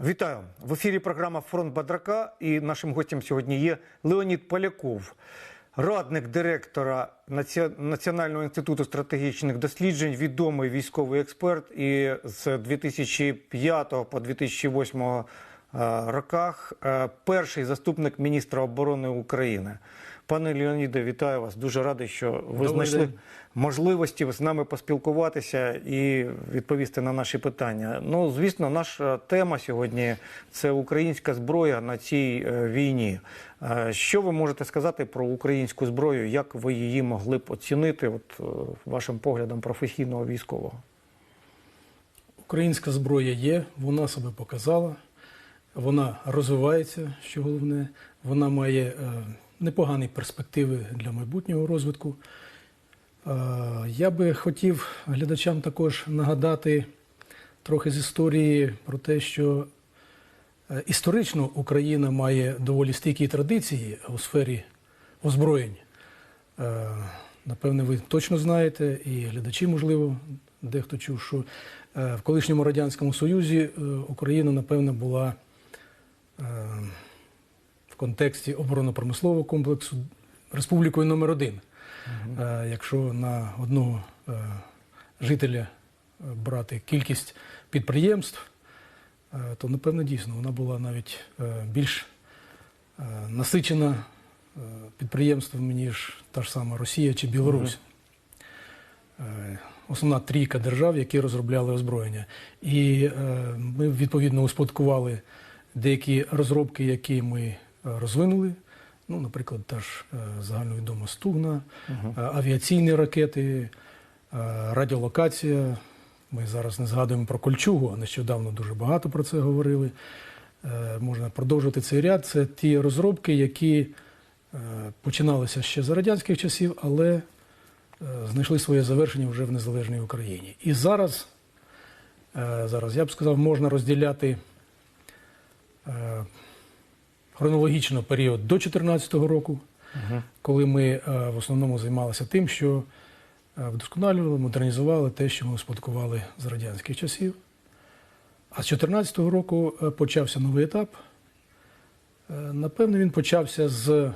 Вітаю в ефірі. Програма Фронт Бадрака. І нашим гостем сьогодні є Леонід Поляков, радник директора Національного інституту стратегічних досліджень, відомий військовий експерт. І з 2005 по 2008 е, роках е, перший заступник міністра оборони України. Пане Леоніде, вітаю вас. Дуже радий, що ви Добрий знайшли день. можливості з нами поспілкуватися і відповісти на наші питання. Ну, звісно, наша тема сьогодні це українська зброя на цій е, війні. Е, Що ви можете сказати про українську зброю? Як ви її могли б оцінити, от е, вашим поглядом професійного військового? Українська зброя є, вона себе показала, вона розвивається, що головне, вона має непогані перспективи для майбутнього розвитку. Е, я би хотів глядачам також нагадати трохи з історії про те, що е, історично Україна має доволі стійкі традиції у сфері озброєнь. Е, Напевне, ви точно знаєте, і глядачі, можливо, дехто чув, що в колишньому Радянському Союзі Україна, напевне, була в контексті оборонно-промислового комплексу республікою номер один. Е, Якщо на одного е, жителя е, брати кількість підприємств, то напевно дійсно вона була навіть більш насичена підприємствами, ніж та ж сама Росія чи Білорусь. Е, Основна трійка держав, які розробляли озброєння. І е, ми відповідно успадкували деякі розробки, які ми розвинули. Ну, наприклад, та ж е, загальновідома Стугна, е, авіаційні ракети, е, радіолокація. Ми зараз не згадуємо про кольчугу, а нещодавно дуже багато про це говорили. Можна продовжувати цей ряд. Це ті розробки, які починалися ще за радянських часів, але знайшли своє завершення вже в незалежній Україні. І зараз, зараз я б сказав, можна розділяти хронологічно період до 2014 року, коли ми е, в основному займалися тим, що е, вдосконалювали, модернізували те, що ми успадкували з радянських часів. А з 2014 року е, почався новий етап. Напевно, він почався з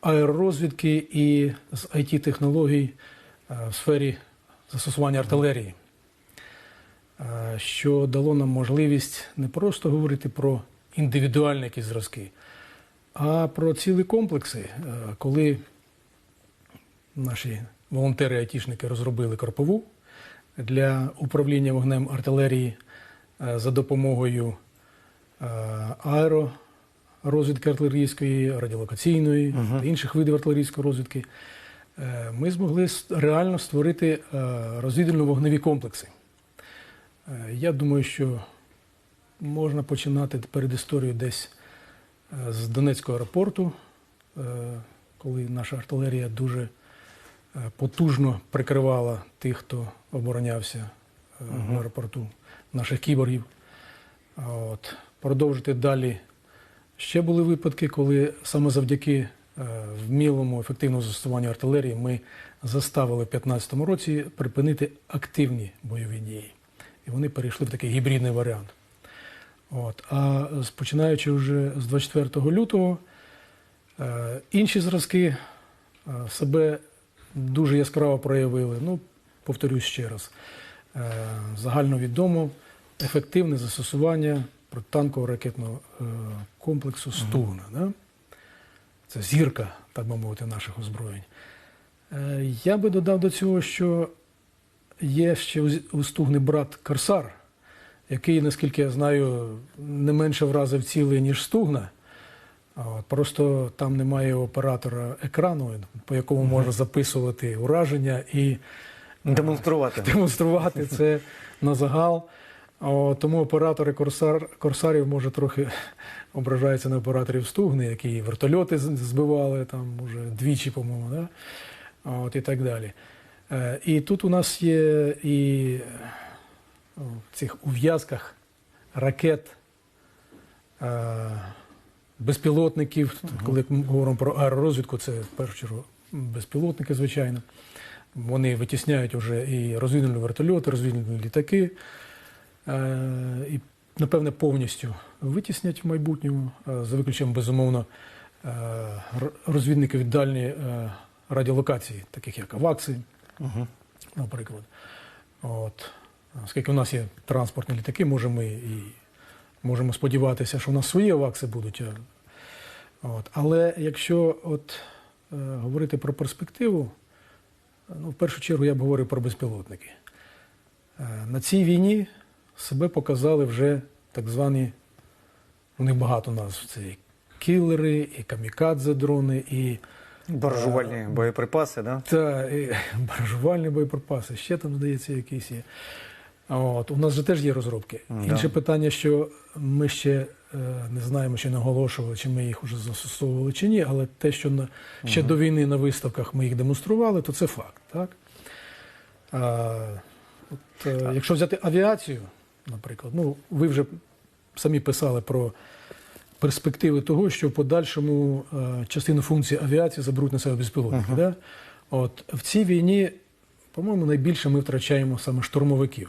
аеророзвідки і з IT-технологій е, в сфері застосування артилерії, що дало нам можливість не просто говорити про індивідуальні якісь зразки, а про цілі комплекси, Е, коли наші волонтери-айтішники розробили корпову для управління вогнем артилерії е, за допомогою е, аеророзвідки артилерійської, радіолокаційної та інших видів артилерійської розвідки, ми змогли реально створити е, розвідувально-вогневі комплекси. Я думаю, що можна починати перед історією десь е, з Донецького аеропорту, е, коли наша артилерія дуже е, потужно прикривала тих, хто оборонявся в аеропорту, наших кіборгів. От. Продовжити далі. Ще були випадки, коли саме завдяки вмілому ефективному застосуванню артилерії ми заставили в 2015 році припинити активні бойові дії. І вони перейшли в такий гібридний варіант. От. А починаючи вже з 24 лютого, е, інші зразки е, себе дуже яскраво проявили. Ну, повторюсь ще раз. Е, Загальновідомо ефективне застосування протитанкового ракетного комплексу Стугна. Да? Це зірка, так би мовити, наших озброєнь. Я би додав до цього, що є ще у Стугни брат Корсар, який, наскільки я знаю, не менше вразив цілий, ніж Стугна. Просто там немає оператора екрану, по якому можна записувати ураження і Демонструвати. демонструвати це на загал. Тому оператори корсар, корсарів може трохи ображаються на операторів Стугни, які вертольоти збивали там уже двічі, по-моєму, да? От, і так далі. Е, І тут у нас є і е, в цих ув'язках ракет, е, безпілотників. Коли ми говоримо про аеророзвідку, це в першу чергу безпілотники, звичайно. Вони витісняють вже і розвідувальні вертольоти, розвідувальні літаки. Е, І напевне, повністю витіснять в майбутньому, е, за виключенням, безумовно, розвідників від дальньої радіолокації, таких як АВАКСи, Угу. наприклад. От. Оскільки у нас є транспортні літаки, може ми і можемо сподіватися, що у нас свої авакси будуть. От. Але якщо от, е, говорити про перспективу, ну, в першу чергу я б говорив про безпілотники. Е, на цій війні себе показали вже так звані, у них багато назв. Це і кілери, і камікадзе-дрони, і Баржувальні боєприпаси, да? та і баражувальні боєприпаси, ще там, здається, якісь є. От, у нас же теж є розробки. Да. Інше питання, що ми ще е, не знаємо, чи наголошували, чи ми їх вже застосовували чи ні, але те, що на, ще до війни на виставках ми їх демонстрували, то це факт. Так? А, от, е, якщо взяти авіацію, наприклад, ну, ви вже самі писали про перспективи того, що в подальшому е, частину функцій авіації заберуть на себе безпілотники. Да? От, в цій війні, по-моєму, найбільше ми втрачаємо саме штурмовиків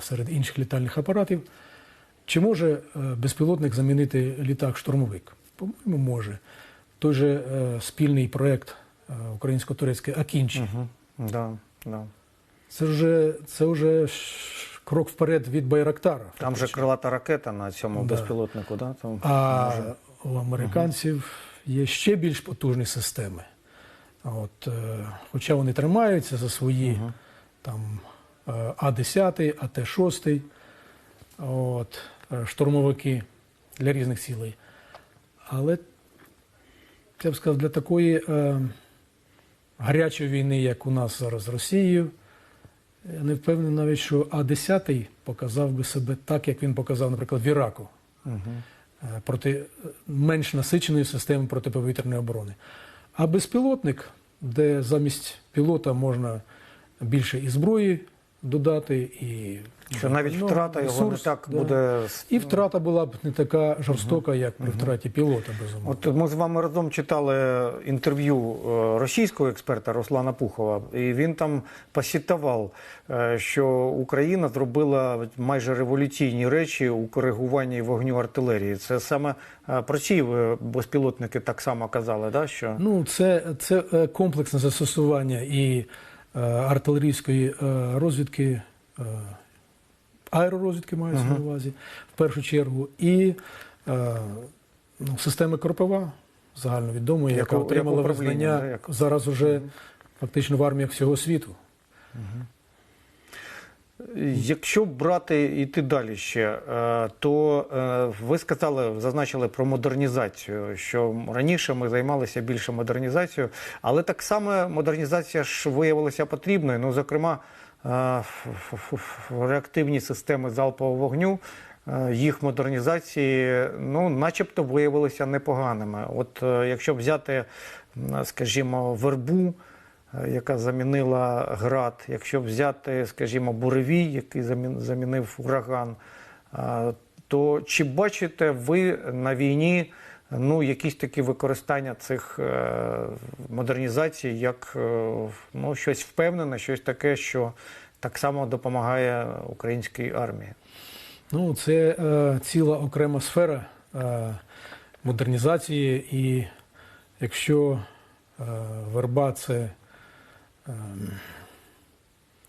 серед інших літальних апаратів. Чи може е, безпілотник замінити літак-штурмовик? По-моєму, може. Той же е, спільний проєкт е, українсько-турецький Акінчі. Угу. Да, да. Це вже, це вже крок вперед від Байрактара. Там же фактично. крилата ракета на цьому Да. безпілотнику, да? Там А може- у американців є ще більш потужні системи. От, е, хоча вони тримаються за свої Мгм. там, е, А-10, АТ-6, от, е, штурмовики для різних цілей. Але я б сказав, для такої е, гарячої війни, як у нас зараз з Росією, я не впевнений навіть, що А-10 показав би себе так, як він показав, наприклад, в Іраку е, проти е, менш насиченої системи протиповітряної оборони. А безпілотник, де замість пілота можна більше і зброї додати, і Що навіть ну, втрата його не так да. буде. І втрата була б не така жорстока, як при втраті пілота, безумовно. От ми з вами разом читали інтерв'ю е, російського експерта Руслана Пухова, і він там посітував, е, що Україна зробила майже революційні речі у коригуванні вогню артилерії. Це саме е, про ці безпілотники так само казали, да? що Ну, це, це комплексне застосування і артилерійської е, розвідки, е, аеророзвідки мається на увазі, в першу чергу, і е, ну, системи Кропива, загальновідомої, Як яка отримала визнання зараз уже фактично в арміях всього світу. Якщо брати іти далі ще, е, то е, ви сказали, зазначили про модернізацію, що раніше ми займалися більше модернізацією, але так само модернізація ж виявилася потрібною. Ну, зокрема, е, реактивні системи залпового вогню. Їх модернізації, ну, начебто, виявилися непоганими. От якщо взяти, скажімо, вербу, яка замінила град, якщо взяти, скажімо, буревій, який замінив ураган, е, то чи бачите ви на війні ну, якісь такі використання цих е, модернізацій, як е, ну, щось впевнене, щось таке, що так само допомагає українській армії? Ну, це е, ціла окрема сфера е, модернізації, і якщо е, верба це е,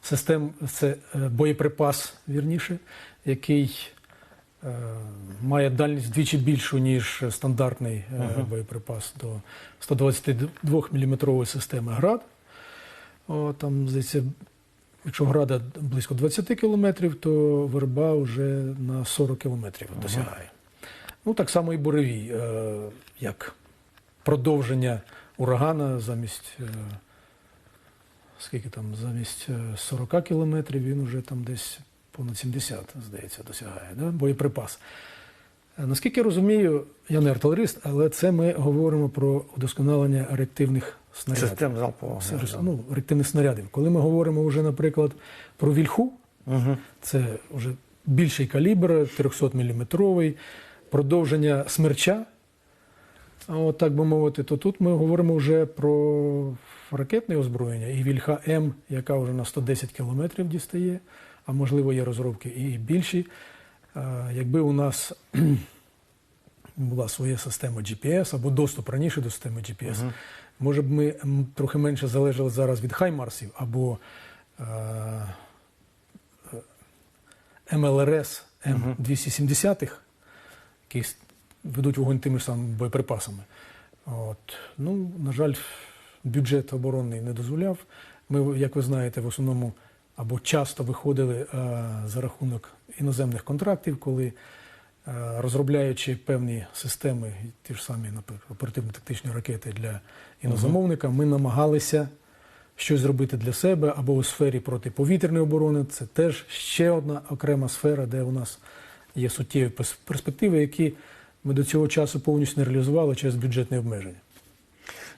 систем, це е, боєприпас, вірніше, який е, має дальність вдвічі більшу, ніж стандартний е, боєприпас до 122 мм системи ГРАД. О, там, здається, Якщо града близько 20 кілометрів, то верба вже на 40 кілометрів досягає. Ну, так само і буревій, е, як продовження урагана замість, е, скільки там, замість е, 40 кілометрів, він вже там десь понад 70, здається, досягає, да? боєприпас. Е, Наскільки я розумію, я не артилерист, але це ми говоримо про вдосконалення реактивних снарядів. Систем залпового ну, реактивних снарядів. Коли ми говоримо вже, наприклад, про вільху, Угу. це вже більший калібр, 300 мм, продовження смерча, от так би мовити, то тут ми говоримо вже про ракетне озброєння і вільха М, яка вже на 110 кілометрів дістає, а можливо є розробки і більші. Якби у нас була своя система GPS або доступ раніше до системи GPS, може б ми трохи менше залежали зараз від Хаймарсів або е, МЛРС М270, які с- ведуть вогонь тими ж самими боєприпасами. От. Ну, на жаль, бюджет оборонний не дозволяв. Ми, як ви знаєте, в основному або часто виходили е, за рахунок іноземних контрактів, коли е, розробляючи певні системи, ті ж самі, наприклад, оперативно-тактичні ракети для інозамовника, ми намагалися щось зробити для себе або у сфері протиповітряної оборони. Це теж ще одна окрема сфера, де у нас є суттєві перспективи, які ми до цього часу повністю не реалізували через бюджетні обмеження.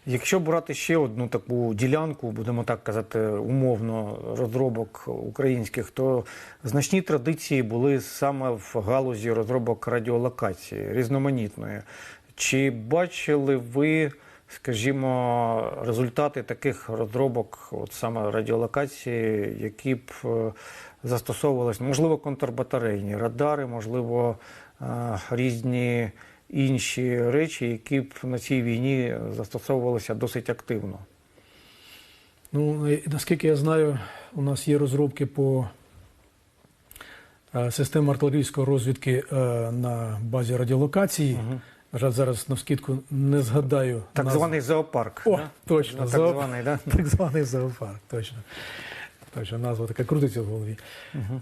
Якщо брати ще одну таку ділянку, будемо так казати, умовно розробок українських, то значні традиції були саме в галузі розробок радіолокації різноманітної. Чи бачили ви, скажімо, результати таких розробок, от саме радіолокації, які б е, застосовувалися, можливо, контрбатарейні радари, можливо, е, різні інші речі, які б на цій війні застосовувалися досить активно. Ну, наскільки я знаю, у нас є розробки по е, системі артилерійської розвідки е, на базі радіолокації. На жаль, зараз навскідку не згадаю. Так назву. званий зоопарк. О, да? точно, Так зоопарк. званий, да? Так званий зоопарк, точно. Точно, назва така крутиться в голові.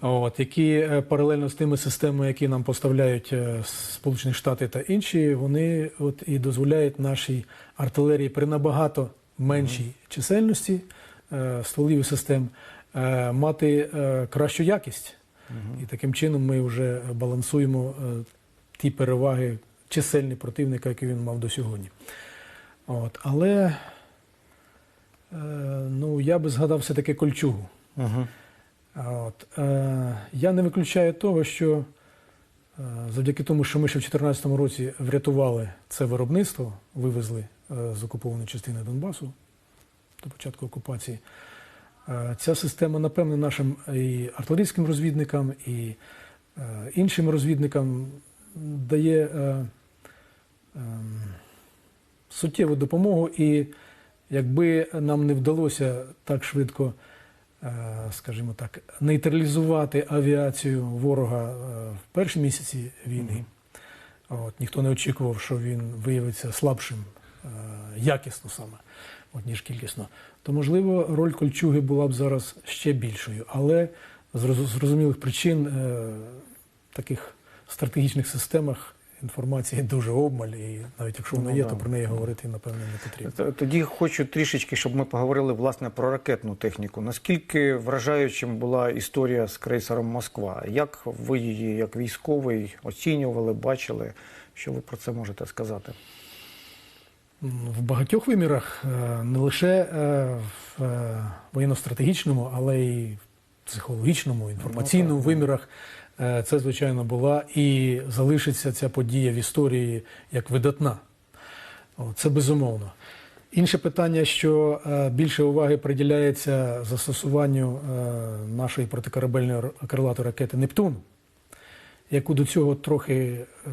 От, які е, паралельно з тими системами, які нам поставляють е, Сполучені Штати та інші, вони от і дозволяють нашій артилерії при набагато меншій чисельності е, стволів і систем е, мати е, кращу якість. І таким чином ми вже балансуємо е, ті переваги чисельні противника, які він мав до сьогодні. От, але е, ну, я би згадав все-таки кольчугу. Угу. От, е, я не виключаю того, що е, завдяки тому, що ми ще в 2014 році врятували це виробництво, вивезли е, з окупованої частини Донбасу до початку окупації, е, ця система, напевне, нашим і артилерійським розвідникам, і е, іншим розвідникам дає е, ем, суттєву допомогу. І якби нам не вдалося так швидко е, скажімо так, нейтралізувати авіацію ворога е, в перші місяці війни. От, ніхто не очікував, що він виявиться слабшим е, якісно саме, от, ніж кількісно. То, можливо, роль кольчуги була б зараз ще більшою. Але з зрозумілих причин е, в таких стратегічних системах інформації дуже обмаль, і навіть якщо вона Ну, є, то про неї говорити, напевно, не потрібно. Тоді хочу трішечки, щоб ми поговорили власне про ракетну техніку. Наскільки вражаючим була історія з крейсером Москва? Як ви її, як військовий, оцінювали, бачили? Що ви про це можете сказати? В багатьох вимірах е, не лише е, в е, воєнно-стратегічному, але й в психологічному, інформаційному Ну, так. вимірах це, звичайно, була і залишиться ця подія в історії як видатна. Це безумовно. Інше питання, що е, більше уваги приділяється застосуванню е, нашої протикорабельної крилатої ракети Нептун, яку до цього трохи е,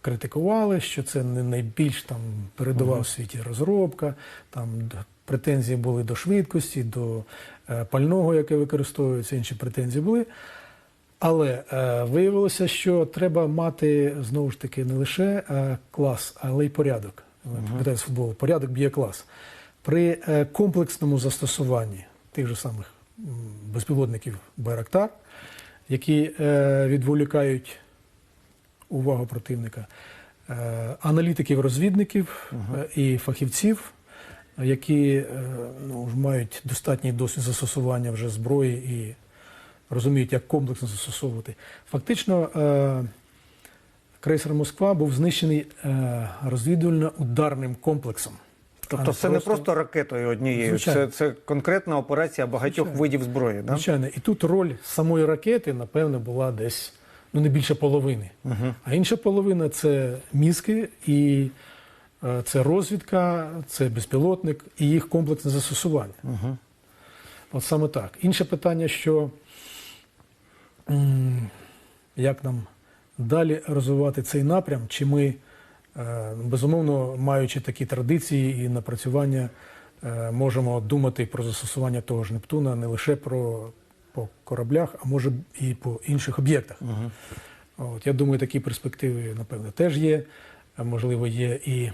критикували, що це не найбільш там передова в світі розробка, там претензії були до швидкості, до е, пального, яке використовується, інші претензії були. Але е, виявилося, що треба мати знову ж таки не лише е, клас, але й порядок. Пам'ятаєте з футболу, порядок б'є клас. При е, комплексному застосуванні тих же самих безпілотників Байрактар, які е, відволікають увагу противника, е, аналітиків, розвідників е, і фахівців, які е, ну, мають достатній досвід застосування вже зброї і розуміють, як комплексно застосовувати. Фактично, е, крейсер Москва був знищений е, розвідувально-ударним комплексом. Тобто це не просто ракетою однією, Звичайно. це, це конкретна операція багатьох Звичайно. видів зброї. Да? Звичайно, і тут роль самої ракети, напевно, була десь ну, не більше половини. А інша половина це мізки, і е, це розвідка, це безпілотник і їх комплексне застосування. Угу. От саме так. Інше питання, що як нам далі розвивати цей напрям, чи ми, е, безумовно, маючи такі традиції і напрацювання, е, можемо думати про застосування того ж Нептуна не лише про по кораблях, а може і по інших об'єктах. От, я думаю, такі перспективи, напевно, теж є. Можливо, є і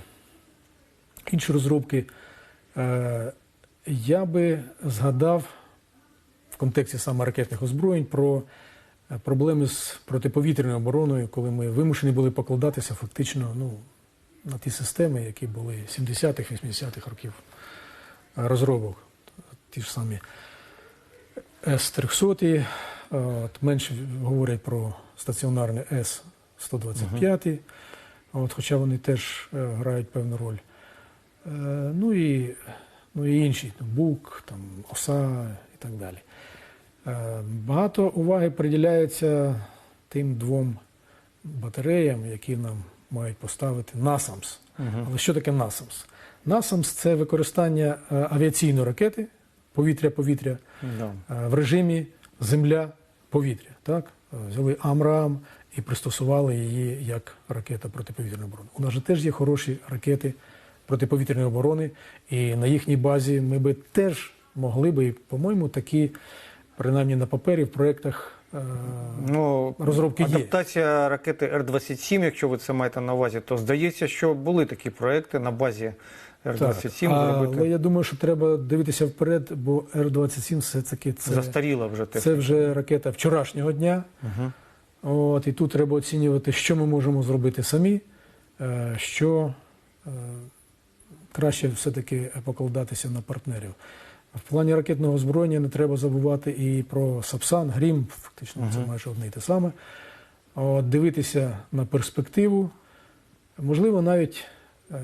інші розробки. Е, Я би згадав в контексті саме ракетних озброєнь про е, проблеми з протиповітряною обороною, коли ми вимушені були покладатися фактично ну, на ті системи, які були 70-х, 80-х років е, розробок. Ті ж самі С-300, от, менше говорять про стаціонарний С-125, от, хоча вони теж е, грають певну роль. Е, ну, і, ну і інші, там, БУК, там, ОСА і так далі. Е, Багато уваги приділяється тим двом батареям, які нам мають поставити НАСАМС. Але що таке НАСАМС? НАСАМС це використання е, авіаційної ракети повітря-повітря Да. е, в режимі земля-повітря. Так? Взяли Амрам і пристосували її як ракета протиповітряної оборони. У нас же теж є хороші ракети протиповітряної оборони, і на їхній базі ми би теж могли би, по-моєму, такі, принаймні на папері, в проєктах. е, Ну, Розробки є. адаптація ракети Р-27, якщо ви це маєте на увазі, то здається, що були такі проекти на базі Р-27 а, зробити. але я думаю, що треба дивитися вперед, бо Р-27 все-таки це, Застаріла вже це вже ракета вчорашнього дня. Мгм. От, і тут треба оцінювати, що ми можемо зробити самі, е, що е, краще все-таки покладатися на партнерів. В плані ракетного озброєння не треба забувати і про Сапсан, Грім, фактично це майже одне і те саме. От, дивитися на перспективу, можливо, навіть е,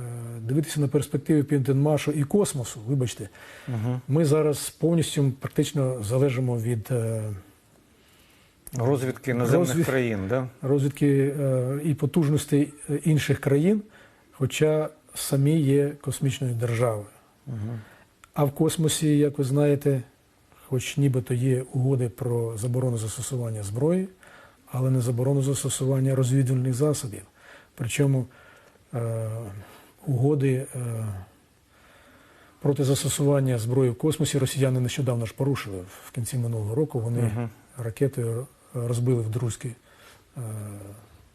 дивитися на перспективи Південмашу і космосу. Вибачте, Мгм. ми зараз повністю практично залежимо від. е, Розвідки іноземних Розвід- країн, да? розвідки е, і потужностей е, інших країн, хоча самі є космічною державою. Мгм. А в космосі, як ви знаєте, хоч нібито є угоди про заборону застосування зброї, але не заборону застосування розвідувальних засобів. Причому е, угоди е, проти застосування зброї в космосі росіяни нещодавно ж порушили. В кінці минулого року вони Мгм. ракетою розбили в друзькі е,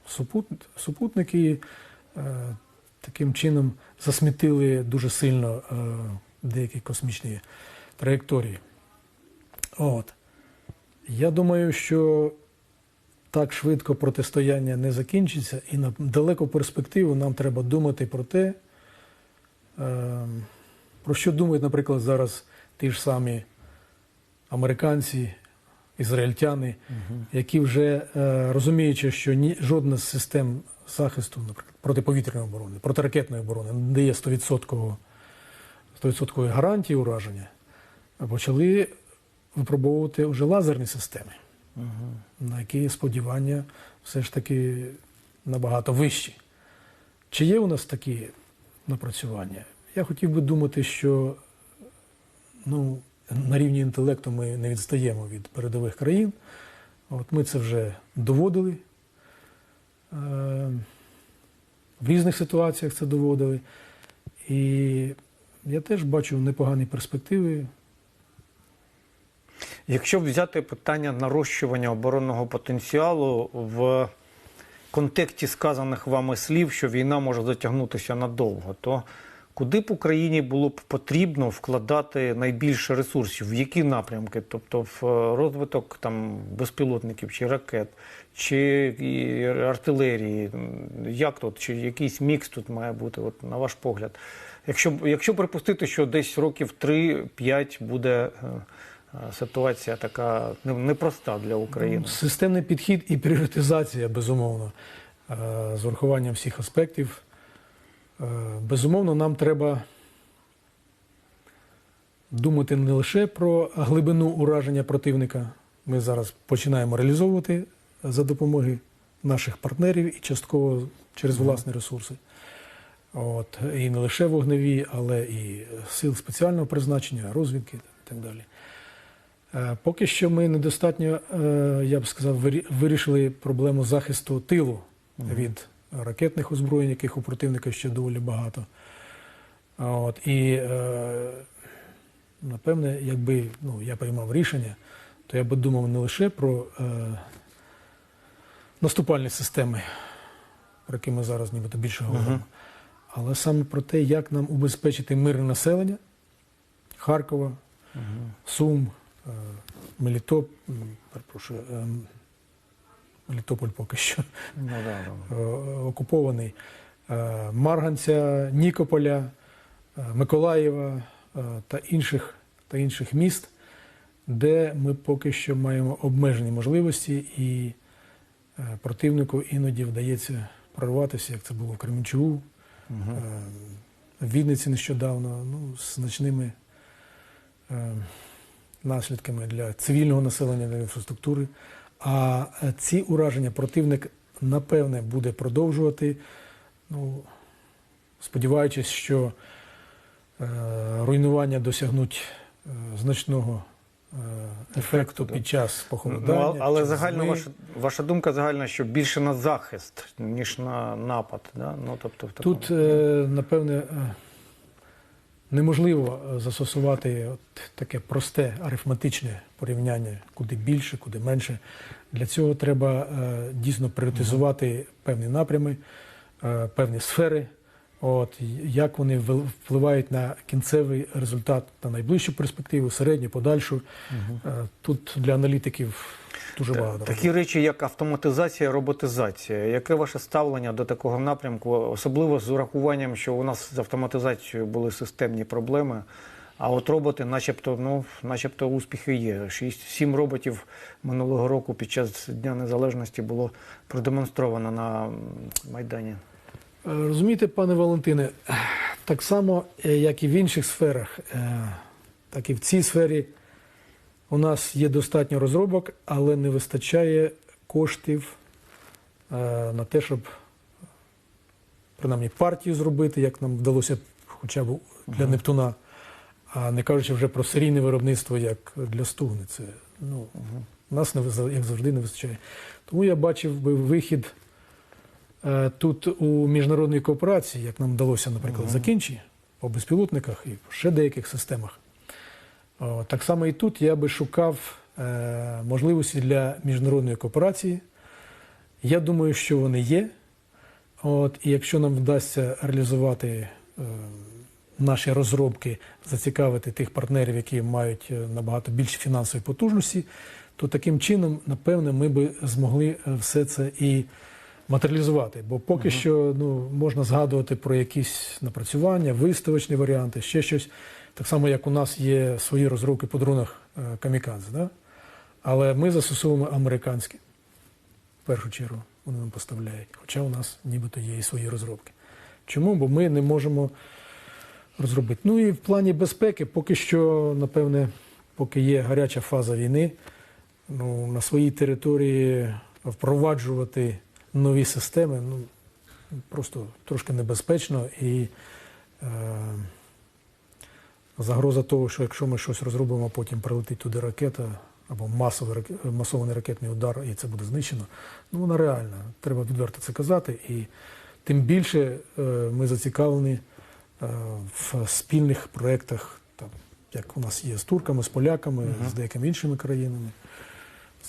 супут- супутники, е, таким чином засмітили дуже сильно е, деякі космічні траєкторії. От. Я думаю, що так швидко протистояння не закінчиться, і на далеку перспективу нам треба думати про те, е, про що думають, наприклад, зараз ті ж самі американці, ізраїльтяни, які вже е, розуміючи, що ні, жодна з систем захисту, наприклад, протиповітряної оборони, протиракетної оборони не дає 100%, 100% гарантії ураження, почали випробовувати вже лазерні системи, на які сподівання все ж таки набагато вищі. Чи є у нас такі напрацювання? Я хотів би думати, що ну, на рівні інтелекту ми не відстаємо від передових країн. От ми це вже доводили. Е, В різних ситуаціях це доводили. І я теж бачу непогані перспективи. Якщо взяти питання нарощування оборонного потенціалу в контексті сказаних вами слів, що війна може затягнутися надовго, то куди б Україні було б потрібно вкладати найбільше ресурсів? В які напрямки? Тобто в е, розвиток там безпілотників чи ракет, чи артилерії? Як тут? Чи якийсь мікс тут має бути, от, на ваш погляд? Якщо, якщо припустити, що десь років 3-5 буде. е, Ситуація така непроста для України. Системний підхід і пріоритизація, безумовно, е, з урахуванням всіх аспектів. Е, Безумовно, нам треба думати не лише про глибину ураження противника. Ми зараз починаємо реалізовувати за допомоги наших партнерів і частково через власні ресурси. От, і не лише вогневі, але і сил спеціального призначення, розвідки і так далі. Е, Поки що ми недостатньо, е, я б сказав, вирішили проблему захисту тилу від ракетних озброєнь, яких у противника ще доволі багато. От, і е, напевне, якби ну, я приймав рішення, то я би думав не лише про е, наступальні системи, про які ми зараз нібито більше говоримо, але саме про те, як нам убезпечити мирне населення. Харкова, Сум, е, Мелітоп, перепрошую, ем, Мелітополь поки що Ну, да, да. е, окупований, е, Марганця, Нікополя, е, Миколаєва та інших, та інших міст, де ми поки що маємо обмежені можливості, і противнику іноді вдається прорватися, як це було в Кременчугу, е, в Вінниці нещодавно, ну, з значними наслідками для цивільного населення, для інфраструктури. А е, ці ураження противник, напевне, буде продовжувати, ну, сподіваючись, що е, руйнування досягнуть е, значного е, ефекту під час Ну, похолодання. а- але загально зими. ваша, ваша думка загальна, що більше на захист, ніж на напад. Да? Ну, тобто, в такому- Тут, е, напевне, е, неможливо е, застосувати от таке просте арифметичне порівняння, куди більше, куди менше. Для цього треба е, дійсно пріоритизувати певні напрями, е, певні сфери. От, як вони впливають на кінцевий результат на найближчу перспективу, середню, подальшу. Е, Тут для аналітиків дуже багато. Такі речі, як автоматизація, роботизація. Яке ваше ставлення до такого напрямку, особливо з урахуванням, що у нас з автоматизацією були системні проблеми, а от роботи, начебто, ну, начебто успіхи є. Шість, сім роботів минулого року під час Дня Незалежності було продемонстровано на Майдані. Е, Розумієте, пане Валентине, так само, е, як і в інших сферах, е, так і в цій сфері у нас є достатньо розробок, але не вистачає коштів на те, щоб принаймні партію зробити, як нам вдалося хоча б для Нептуна, а не кажучи вже про серійне виробництво, як для Стугни. Це ну, нас не як завжди не вистачає. Тому я бачив би вихід тут у міжнародній кооперації, як нам вдалося, наприклад, в закінчі по безпілотниках і ще деяких системах. Так само і тут я би шукав е, можливості для міжнародної кооперації. Я думаю, що вони є. От, і якщо нам вдасться реалізувати е, наші розробки, зацікавити тих партнерів, які мають е, набагато більші фінансові потужності, то таким чином, напевне, ми би змогли е, все це і матеріалізувати. Бо поки що ну, можна згадувати про якісь напрацювання, виставочні варіанти, ще щось. Так само, як у нас є свої розробки по дронах е, камікадзе. Да? Але ми застосовуємо американські в першу чергу вони нам поставляють. Хоча у нас нібито є і свої розробки. Чому? Бо ми не можемо розробити. Ну і в плані безпеки, поки що, напевне, поки є гаряча фаза війни, ну, на своїй території впроваджувати нові системи ну, просто трошки небезпечно і е, загроза того, що якщо ми щось розробимо, а потім прилетить туди ракета або масовий, масований ракетний удар, і це буде знищено, ну вона реальна. Треба відверто це казати. І тим більше е, ми зацікавлені е, в спільних проєктах, там, як у нас є з турками, з поляками, з деякими іншими країнами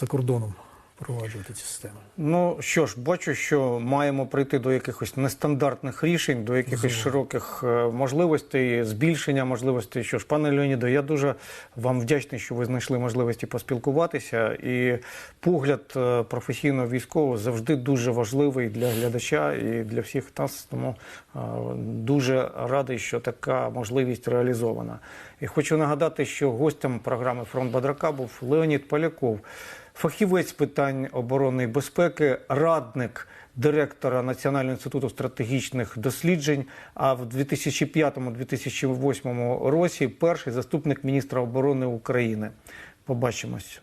за кордоном впроваджувати ці системи. Ну що ж, бачу, що маємо прийти до якихось нестандартних рішень, до якихось Безумовно. широких е, можливостей, збільшення можливостей. Що ж, пане Леоніде, я дуже вам вдячний, що ви знайшли можливості поспілкуватися. І погляд е, професійного військового завжди дуже важливий для глядача і для всіх нас. Тому е, дуже радий, що така можливість реалізована. І хочу нагадати, що гостем програми Фронт Бадрака був Леонід Поляков. Фахівець питань оборони і безпеки, радник директора Національного інституту стратегічних досліджень. А в 2005-2008 році перший заступник міністра оборони України. Побачимось.